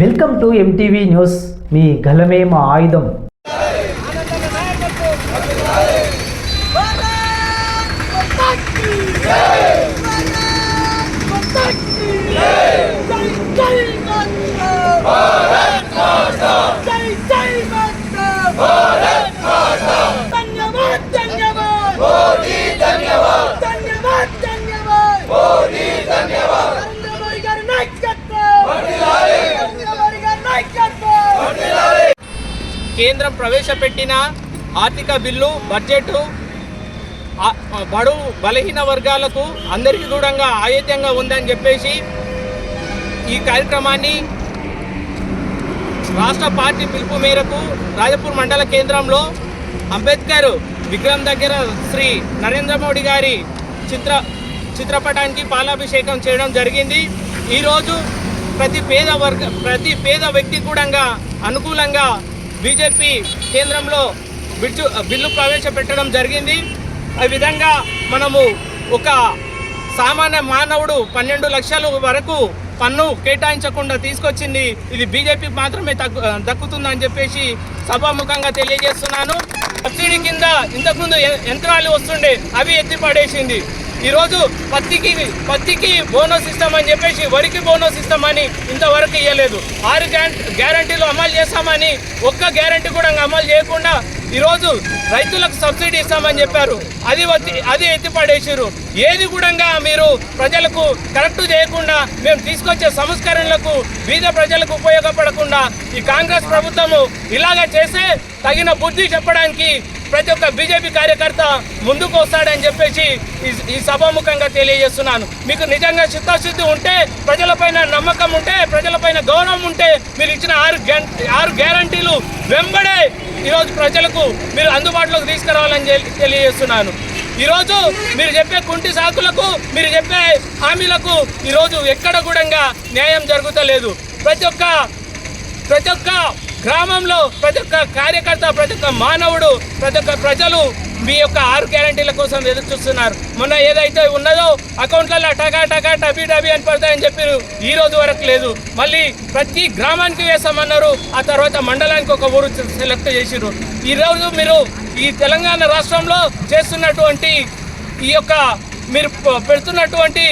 Welcome to MTV news మీ గలమే మా ఆయుధం. కేంద్రం ప్రవేశపెట్టిన ఆర్థిక బిల్లు బడ్జెట్ బడు బలహీన వర్గాలకు అందరికీ దూరంగా ఆయుధ్యంగా ఉందని చెప్పేసి ఈ కార్యక్రమాన్ని రాష్ట్ర పార్టీ పిలుపు మేరకు రాజపూర్ మండల కేంద్రంలో అంబేద్కర్ విగ్రహం దగ్గర శ్రీ నరేంద్ర మోడీ గారి చిత్ర చిత్రపటానికి పాలాభిషేకం చేయడం జరిగింది. ఈరోజు ప్రతి పేద వర్గ ప్రతి పేద వ్యక్తి కూడా అనుకూలంగా బీజేపీ కేంద్రంలో బిడ్జు బిల్లు ప్రవేశపెట్టడం జరిగింది. ఆ విధంగా మనము ఒక సామాన్య మానవుడు పన్నెండు లక్షల వరకు పన్ను కేటాయించకుండా తీసుకొచ్చింది. ఇది బీజేపీ మాత్రమే తగ్గు దక్కుతుందని చెప్పేసి సభాముఖంగా తెలియజేస్తున్నాను. సబ్సిడీ కింద ఇంతకుముందు యంత్రాలు వస్తుండే అవి ఎత్తిపడేసింది. ఈరోజు పత్తికి పత్తికి బోనస్ ఇస్తామని చెప్పేసి వరికి బోనస్ ఇస్తామని ఇంతవరకు ఇవ్వలేదు ఆరు గ్యారంటీలు అమలు చేస్తామని ఒక్క గ్యారంటీ కూడా అమలు చేయకుండా ఈరోజు రైతులకు సబ్సిడీ ఇస్తామని చెప్పారు. అది వచ్చి- అది ఎత్తిపడేసారు ఏది కూడా మీరు ప్రజలకు కరెక్ట్ చేయకుండా మేము తీసుకొచ్చే సంస్కరణలకు బీద ప్రజలకు ఉపయోగపడకుండా ఈ కాంగ్రెస్ ప్రభుత్వము ఇలాగ చేస్తే తగిన బుద్ధి చెప్పడానికి ప్రతి ఒక్క బీజేపీ కార్యకర్త ముందుకు వస్తాడని చెప్పేసి ఈ- సభాముఖంగా తెలియజేస్తున్నాను. మీకు నిజంగా చిత్తశుద్ధి ఉంటే ప్రజలపైన నమ్మకం ఉంటే ప్రజలపైన గౌరవం ఉంటే మీరు ఇచ్చిన ఆరు ఆరు గ్యారంటీలు వెంబడే ఈరోజు ప్రజలకు మీరు అందుబాటులోకి తీసుకురావాలని తెలియజేస్తున్నాను. ఈరోజు మీరు చెప్పే కుంటి సాకులకు మీరు చెప్పే హామీలకు ఈరోజు ఎక్కడ కూడా న్యాయం జరుగుతలేదు. ప్రతి ఒక్క ప్రతి ఒక్క గ్రామంలో ప్రతి ఒక్క కార్యకర్త ప్రతి ఒక్క మానవుడు ప్రతి ఒక్క ప్రజలు మీ యొక్క ఆరు గ్యారంటీల కోసం ఎదురు చూస్తున్నారు మొన్న ఏదైతే ఉన్నదో అకౌంట్లలో టకా టకా టబీ టబీ అని పడతాయని చెప్పి ఈ రోజు వరకు లేదు. మళ్ళీ ప్రతి గ్రామానికి వేసామన్నారు ఆ తర్వాత మండలానికి ఒక ఊరు సెలెక్ట్ చేసిరు ఈ రోజు మీరు ఈ తెలంగాణ రాష్ట్రంలో చేస్తున్నటువంటి ఈ యొక్క మీరు పెడుతున్నటువంటి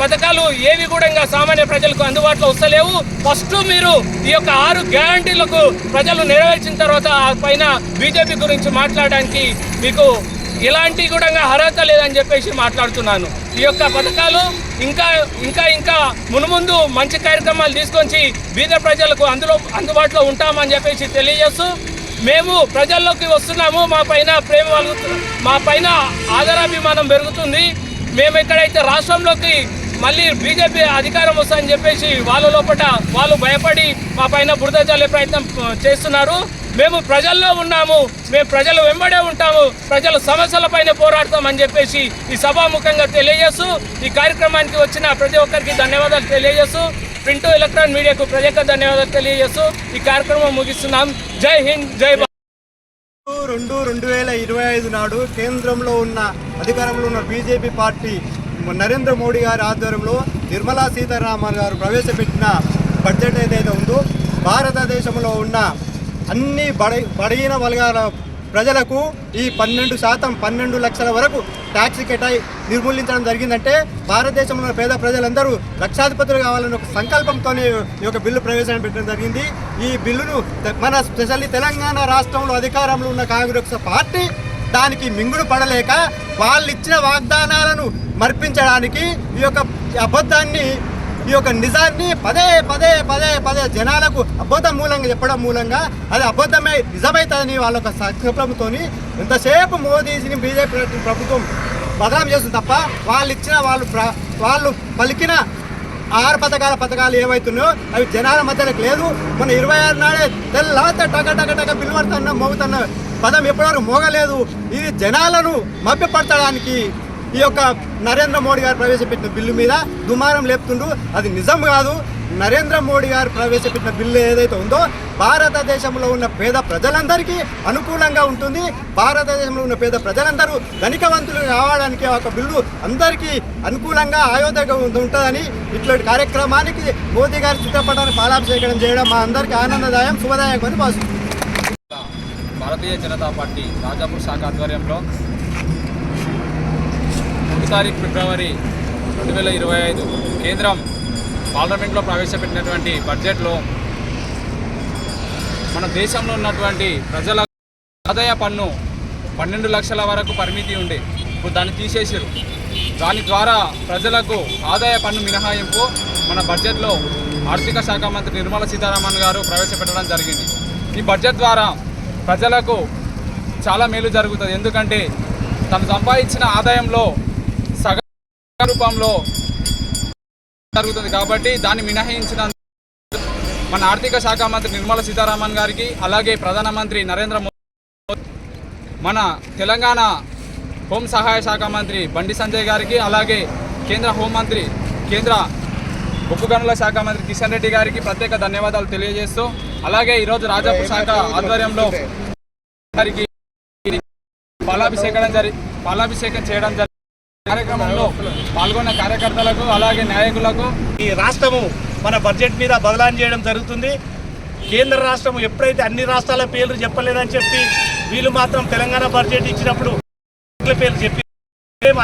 పథకాలు ఏవి కూడా సామాన్య ప్రజలకు అందుబాటులో వస్తలేవు. ఫస్ట్ మీరు ఈ యొక్క ఆరు గ్యారంటీలకు ప్రజలు నెరవేర్చిన తర్వాత ఆ పైన బీజేపీ గురించి మాట్లాడడానికి మీకు ఎలాంటి కూడా అర్హత లేదని చెప్పేసి మాట్లాడుతున్నాను. ఈ యొక్క పథకాలు ఇంకా ఇంకా ఇంకా మునుముందు మంచి కార్యక్రమాలు తీసుకొచ్చి బీద ప్రజలకు అందులో అందుబాటులో ఉంటామని చెప్పేసి తెలియజేస్తూ మేము ప్రజల్లోకి వస్తున్నాము. మా పైన ప్రేమ మా పైన ఆదరాభిమానం పెరుగుతుంది. మేము ఎక్కడైతే రాష్ట్రంలోకి మళ్ళీ బీజేపీ అధికారం వస్తుందని చెప్పేసి వాళ్ళ లోపల వాళ్ళు భయపడి మా పైన బురద చల్లే ప్రయత్నం చేస్తున్నారు. మేము ప్రజల్లో ఉన్నాము. మేము ప్రజలు వెంబడే ఉంటాము. ప్రజల సమస్యల పైన పోరాడతామని చెప్పేసి ఈ సభాముఖంగా తెలియజేస్తూ ఈ కార్యక్రమానికి వచ్చిన ప్రతి ఒక్కరికి ధన్యవాదాలు తెలియజేస్తూ ప్రింట్ ఎలక్ట్రానిక్ మీడియాకు ప్రత్యేక ధన్యవాదాలు తెలియజేస్తూ ఈ కార్యక్రమం ముగిస్తున్నాం. జై హింద్ జై రెండు రెండు వేల ఇరవై ఐదు నాడు కేంద్రంలో ఉన్న అధికారంలో ఉన్న బీజేపీ పార్టీ నరేంద్ర మోడీ గారి ఆధ్వర్యంలో నిర్మలా సీతారామన్ గారు ప్రవేశపెట్టిన బడ్జెట్ ఏదైతే ఉందో భారతదేశంలో ఉన్న అన్ని బడ బడహీన వర్గాల ప్రజలకు ఈ పన్నెండు శాతం పన్నెండు లక్షల వరకు ట్యాక్స్ కేటాయి నిర్మూలించడం జరిగిందంటే భారతదేశంలో పేద ప్రజలందరూ లక్షాధిపతులు కావాలనే ఒక సంకల్పంతోనే ఈ యొక్క బిల్లు ప్రవేశపెట్టడం జరిగింది. ఈ బిల్లును మన స్పెషల్లీ తెలంగాణ రాష్ట్రంలో అధికారంలో ఉన్న కాంగ్రెస్ పార్టీ దానికి మింగుడు పడలేక వాళ్ళు ఇచ్చిన వాగ్దానాలను మర్పించడానికి ఈ యొక్క అబద్ధాన్ని ఈ యొక్క నిజాన్ని పదే పదే పదే పదే జనాలకు అబద్ధం మూలంగా చెప్పడం మూలంగా అది అబద్ధమే నిజమైతుందని వాళ్ళ యొక్క సంకల్పంతో ఎంతసేపు మోదీజీని బీజేపీ ప్రభుత్వం బదనాం చేస్తుంది తప్ప వాళ్ళు ఇచ్చిన వాళ్ళు ప్ర- వాళ్ళు పలికిన ఆరు పథకాల పథకాలు ఏవైతున్నాయో అవి జనాల మధ్యలోకి లేదు. మన ఇరవై ఆరు నాడే తెల్లాత టక టక టక పిలువడుతున్న మోగుతున్న పదం ఎప్పటివరకు మోగలేదు. ఇది జనాలను మభ్యపరచడానికి ఈ యొక్క నరేంద్ర మోడీ గారు ప్రవేశపెట్టిన బిల్లు మీద దుమారం లేపుతుండ్రు. అది నిజం కాదు. నరేంద్ర మోడీ గారు ప్రవేశపెట్టిన బిల్లు ఏదైతే ఉందో భారతదేశంలో ఉన్న పేద ప్రజలందరికీ అనుకూలంగా ఉంటుంది. భారతదేశంలో ఉన్న పేద ప్రజలందరూ ధనికవంతులు కావడానికి ఒక బిల్లు అందరికీ అనుకూలంగా ఆయోధంగా ఉంటుందని ఇట్లాంటి కార్యక్రమానికి మోదీ గారి చిత్రపటాన్ని పాలాభిషేకం చేయడం మా అందరికీ ఆనందదాయం శుభదాయకం అని భావిస్తుంది భారతీయ జనతా పార్టీ రాజాపూర్ శాఖ ఆధ్వర్యంలో ఒకటి తారీఖు ఫిబ్రవరి రెండు వేల ఇరవై ఐదు కేంద్రం పార్లమెంట్లో ప్రవేశపెట్టినటువంటి బడ్జెట్లో మన దేశంలో ఉన్నటువంటి ప్రజల ఆదాయ పన్ను పన్నెండు లక్షల వరకు పరిమితి ఉండే. ఇప్పుడు దాన్ని తీసేసారు దాని ద్వారా ప్రజలకు ఆదాయ పన్ను మినహాయింపు మన బడ్జెట్లో ఆర్థిక శాఖ మంత్రి నిర్మలా సీతారామన్ గారు ప్రవేశపెట్టడం జరిగింది. ఈ బడ్జెట్ ద్వారా ప్రజలకు చాలా మేలు జరుగుతుంది. ఎందుకంటే తను సంపాదించిన ఆదాయంలో సగ రూపంలో జరుగుతుంది కాబట్టి దాన్ని మినహాయించిన మన ఆర్థిక శాఖ మంత్రి నిర్మలా సీతారామన్ గారికి అలాగే ప్రధానమంత్రి నరేంద్ర మోదీ మన తెలంగాణ హోం సహాయ శాఖ మంత్రి బండి సంజయ్ గారికి అలాగే కేంద్ర హోంమంత్రి కేంద్ర ఉక్కు గనుల శాఖ మంత్రి కిషన్ రెడ్డి గారికి ప్రత్యేక ధన్యవాదాలు తెలియజేస్తూ అలాగే ఈరోజు రాజాపూర్ శాఖ ఆధ్వర్యంలో గారికి పాలాభిషేకం జరి పాలాభిషేకం చేయడం జరిగింది కార్యక్రమంలో పాల్గొన్న కార్యకర్తలకు అలాగే నాయకులకు ఈ రాష్ట్రము మన బడ్జెట్ మీద బదలాన్ చేయడం జరుగుతుంది. కేంద్ర రాష్ట్రం ఎప్పుడైతే అన్ని రాష్ట్రాల పేర్లు చెప్పలేదని చెప్పి వీళ్ళు మాత్రం తెలంగాణ బడ్జెట్ ఇచ్చినప్పుడు పేర్లు చెప్పి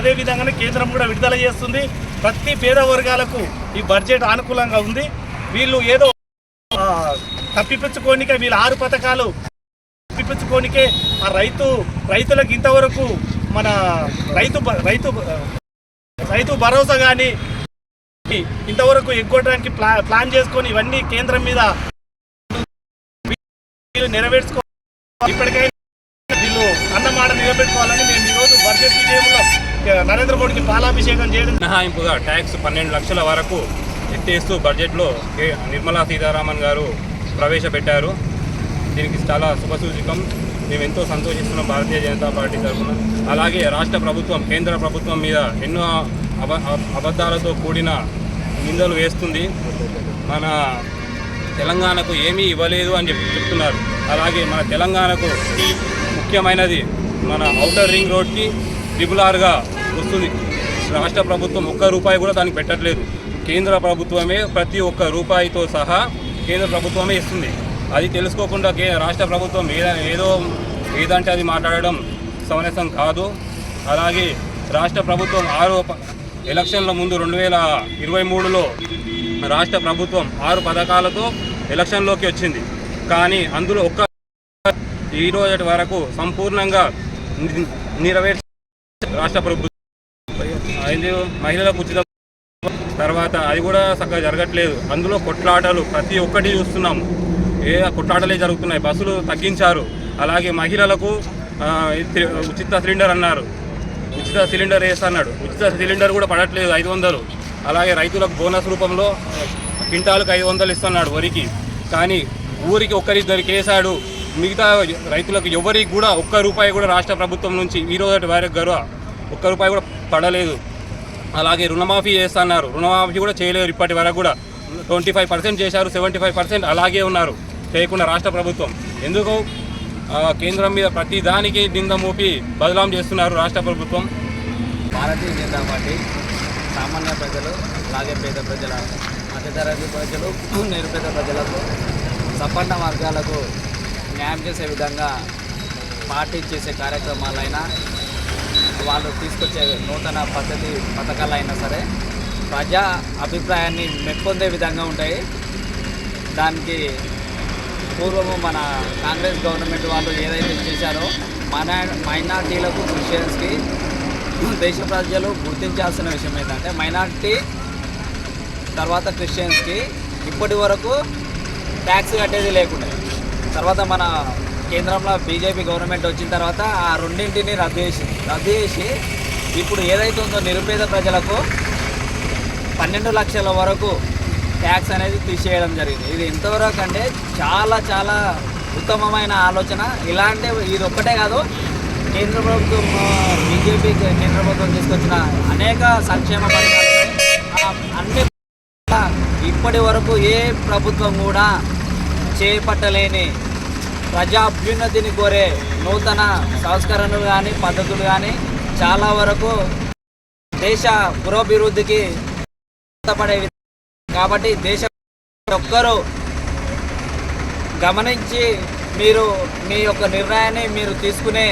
అదే విధంగానే కేంద్రం కూడా విడుదల చేస్తుంది. ప్రతి పేద వర్గాలకు ఈ బడ్జెట్ అనుకూలంగా ఉంది. వీళ్ళు ఏదో తప్పిపించుకోనికే తప్పిపుచ్చుకోనికే వీళ్ళ ఆరు పథకాలు తప్పిపుచ్చుకోనికే ఆ రైతు రైతులకు ఇంతవరకు మన రైతు బ- రైతు రైతు భరోసా కానీ ఇంతవరకు ఎగ్గొట్టడానికి ప్లా ప్లాన్ చేసుకొని ఇవన్నీ కేంద్రం మీద వీళ్ళు నెరవేర్చుకో ఇప్పటికైనా వీళ్ళు అన్నమాట నిలబెట్టుకోవాలని మేము ఈరోజు బడ్జెట్ విజయంలో నరేంద్ర మోడీకి పాలాభిషేకం చేయడం మినహాయింపుగా ట్యాక్స్ పన్నెండు లక్షల వరకు ఎత్తేస్తూ బడ్జెట్లో కే- నిర్మలా సీతారామన్ గారు ప్రవేశపెట్టారు. దీనికి చాలా శుభసూచకం. మేము ఎంతో సంతోషిస్తున్నాం భారతీయ జనతా పార్టీ తరఫున. అలాగే రాష్ట్ర ప్రభుత్వం కేంద్ర ప్రభుత్వం మీద ఎన్నో అబ అబ- అబద్ధాలతో కూడిన నిందలు వేస్తుంది. మన తెలంగాణకు ఏమీ ఇవ్వలేదు అని చెప్పి చెప్తున్నారు. అలాగే మన తెలంగాణకు ముఖ్యమైనది మన ఔటర్ రింగ్ రోడ్కి ట్రిపుల్ ఆర్గా వస్తుంది. రాష్ట్ర ప్రభుత్వం ఒక్క రూపాయి కూడా దానికి పెట్టట్లేదు. కేంద్ర ప్రభుత్వమే ప్రతి ఒక్క రూపాయితో సహా కేంద్ర ప్రభుత్వమే ఇస్తుంది. అది తెలుసుకోకుండా రాష్ట్ర ప్రభుత్వం ఏదో ఏదో ఏదంటే అది మాట్లాడడం సమంజసం కాదు. అలాగే రాష్ట్ర ప్రభుత్వం ఆరు ఎలక్షన్ల ముందు రెండు వేల ఇరవై మూడులో రాష్ట్ర ప్రభుత్వం ఆరు పథకాలతో ఎలక్షన్లోకి వచ్చింది. కానీ అందులో ఒక్క ఈ రోజు వరకు సంపూర్ణంగా నెరవేర్చ రాష్ట్ర ప్రభుత్వం మహిళలకు ఉచిత తర్వాత అది కూడా చక్కగా జరగట్లేదు. అందులో కొట్లాటలు ప్రతి ఒక్కటి చూస్తున్నాము. ఏ కొట్లాటలే జరుగుతున్నాయి. బస్సులు తగ్గించారు. అలాగే మహిళలకు ఉచిత సిలిండర్ అన్నారు. ఉచిత సిలిండర్ వేస్తన్నాడు ఉచిత సిలిండర్ కూడా పడట్లేదు ఐదు వందలు. అలాగే రైతులకు బోనస్ రూపంలో క్వింటాలకు ఐదు వందలు ఇస్తున్నాడు వరికి. కానీ ఊరికి ఒక్కరిద్దరికి వేసాడు మిగతా రైతులకు ఎవరికి కూడా ఒక్క రూపాయి కూడా రాష్ట్ర ప్రభుత్వం నుంచి ఈ రోజు వరకు గర్వ. ఒక్క రూపాయి కూడా పడలేదు. అలాగే రుణమాఫీ చేస్తున్నారు. రుణమాఫీ కూడా చేయలేరు ఇప్పటి వరకు కూడా. ట్వంటీ ఫైవ్ పర్సెంట్ చేశారు సెవెంటీ ఫైవ్ పర్సెంట్ అలాగే ఉన్నారు. చేయకుండా రాష్ట్ర ప్రభుత్వం. ఎందుకు? కేంద్రం మీద ప్రతి దానికి నింద మోపి బదలాం చేస్తున్నారు రాష్ట్ర ప్రభుత్వం. భారతీయ జనతా పార్టీ సామాన్య ప్రజలు అలాగే పేద ప్రజల మధ్యతరగతి ప్రజలు నిరుపేద ప్రజలకు సంపన్న వర్గాలకు న్యాయం చేసే విధంగా పార్టీ చేసే కార్యక్రమాలైనా వాళ్ళు తీసుకొచ్చే నూతన పద్ధతి పథకాలైనా సరే ప్రజా అభిప్రాయాన్ని మెప్పొందే విధంగా ఉంటాయి. దానికి పూర్వము మన కాంగ్రెస్ గవర్నమెంట్ వాళ్ళు ఏదైతే చేశారో మన మైనార్టీలకు క్రిస్టియన్స్కి దేశ ప్రజలు గుర్తించాల్సిన విషయం ఏంటంటే మైనార్టీ తర్వాత క్రిస్టియన్స్కి ఇప్పటి వరకు ట్యాక్స్ కట్టేది లేకుండా. తర్వాత మన కేంద్రంలో బీజేపీ గవర్నమెంట్ వచ్చిన తర్వాత ఆ రెండింటిని రద్దు చేసి రద్దు చేసి ఇప్పుడు ఏదైతే ఉందో నిరుపేద ప్రజలకు పన్నెండు లక్షల వరకు ట్యాక్స్ అనేది తీసేయడం జరిగింది. ఇది ఎంతవరకు అంటే చాలా చాలా ఉత్తమమైన ఆలోచన. ఇలాంటి ఇది ఒక్కటే కాదు కేంద్ర ప్రభుత్వం బీజేపీ కేంద్ర ప్రభుత్వం తీసుకొచ్చిన అనేక సంక్షేమ పథకాలు అన్ని ఇప్పటి వరకు ఏ ప్రభుత్వం కూడా చేపట్టలేని ప్రజా అభ్యున్నతిని కోరే నూతన సంస్కరణలు కానీ పద్ధతులు కానీ చాలా వరకు దేశ పురోభివృద్ధికి పడే కాబట్టి దేశ ఒక్కరూ గమనించి మీరు మీ యొక్క నిర్ణయాన్ని మీరు తీసుకునే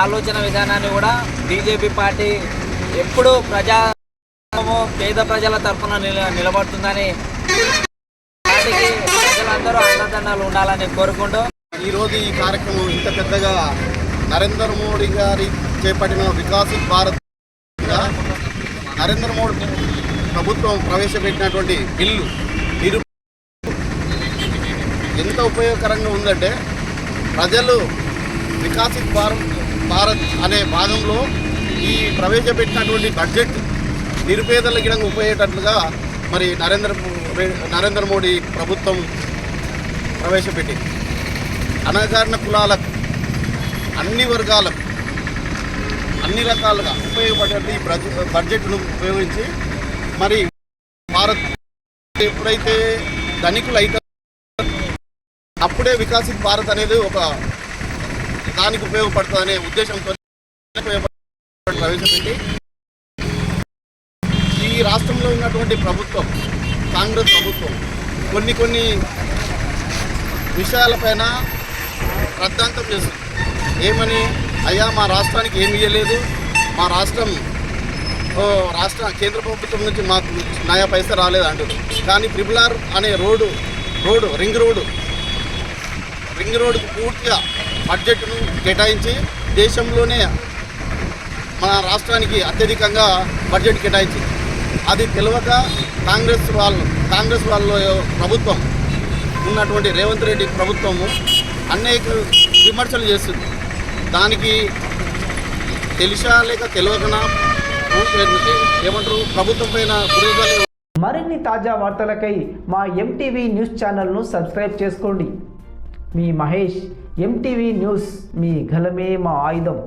ఆలోచన విధానాన్ని కూడా బీజేపీ పార్టీ ఎప్పుడూ ప్రజా పేద ప్రజల తరఫున నిల నిలబడుతుందని పార్టీకి ప్రజలందరూ అన్నదండాలు ఉండాలని కోరుకుంటూ ఈరోజు ఈ కార్యక్రమం ఇంత పెద్దగా నరేంద్ర మోడీ గారి చేపట్టిన వికాసిత్ భారత్ నరేంద్ర మోడీ ప్రభుత్వం ప్రవేశపెట్టినటువంటి బిల్లు నిరు ఎంత ఉపయోగకరంగా ఉందంటే ప్రజలు వికాసిత్ భారత్ భారత్ అనే భాగంలో ఈ ప్రవేశపెట్టినటువంటి బడ్జెట్ నిరుపేదలకి గిడంగా ఉపయోగేటట్లుగా మరి నరేంద్ర నరేంద్ర మోడీ ప్రభుత్వం ప్రవేశపెట్టింది అనగారిన కులాలకు అన్ని వర్గాలకు అన్ని రకాలుగా ఉపయోగపడే ఈ బడ్జెట్ను ఉపయోగించి మరి భారత్ ఎప్పుడైతే ధనికులు అయితే అప్పుడే వికాసిత్ భారత్ అనేది ఒక దానికి ఉపయోగపడుతుంది అనే ఉద్దేశంతో ప్రవేశపెట్టి. ఈ రాష్ట్రంలో ఉన్నటువంటి ప్రభుత్వం కాంగ్రెస్ ప్రభుత్వం కొన్ని కొన్ని విషయాలపైన రద్దాంతం చేస్తుంది ఏమని? అయ్యా మా రాష్ట్రానికి ఏమి ఇవ్వలేదు మా రాష్ట్రం రాష్ట్ర కేంద్ర ప్రభుత్వం నుంచి మాకు నయా పైసా రాలేదు అంటారు కానీ ట్రిపుల్ ఆర్ అనే road road ring road ring రోడ్డుకు పూర్తిగా బడ్జెట్ను కేటాయించి దేశంలోనే మన రాష్ట్రానికి అత్యధికంగా బడ్జెట్ కేటాయించింది. అది తెలియక కాంగ్రెస్ వాళ్ళు కాంగ్రెస్ వాళ్ళ ప్రభుత్వం ఉన్నటువంటి రేవంత్ రెడ్డి ప్రభుత్వము అనేక విమర్శలు చేస్తుంది. దానికి తెలిసా లేక తెలియకనా? ఏమంటారు? ప్రభుత్వం పైన మరిన్ని తాజా వార్తలకై మా ఎంటీవీ న్యూస్ ఛానల్ను సబ్స్క్రైబ్ చేసుకోండి. మీ మహేష్ ఎంటీవీ న్యూస్ మీ గలమే మా ఆయుధం.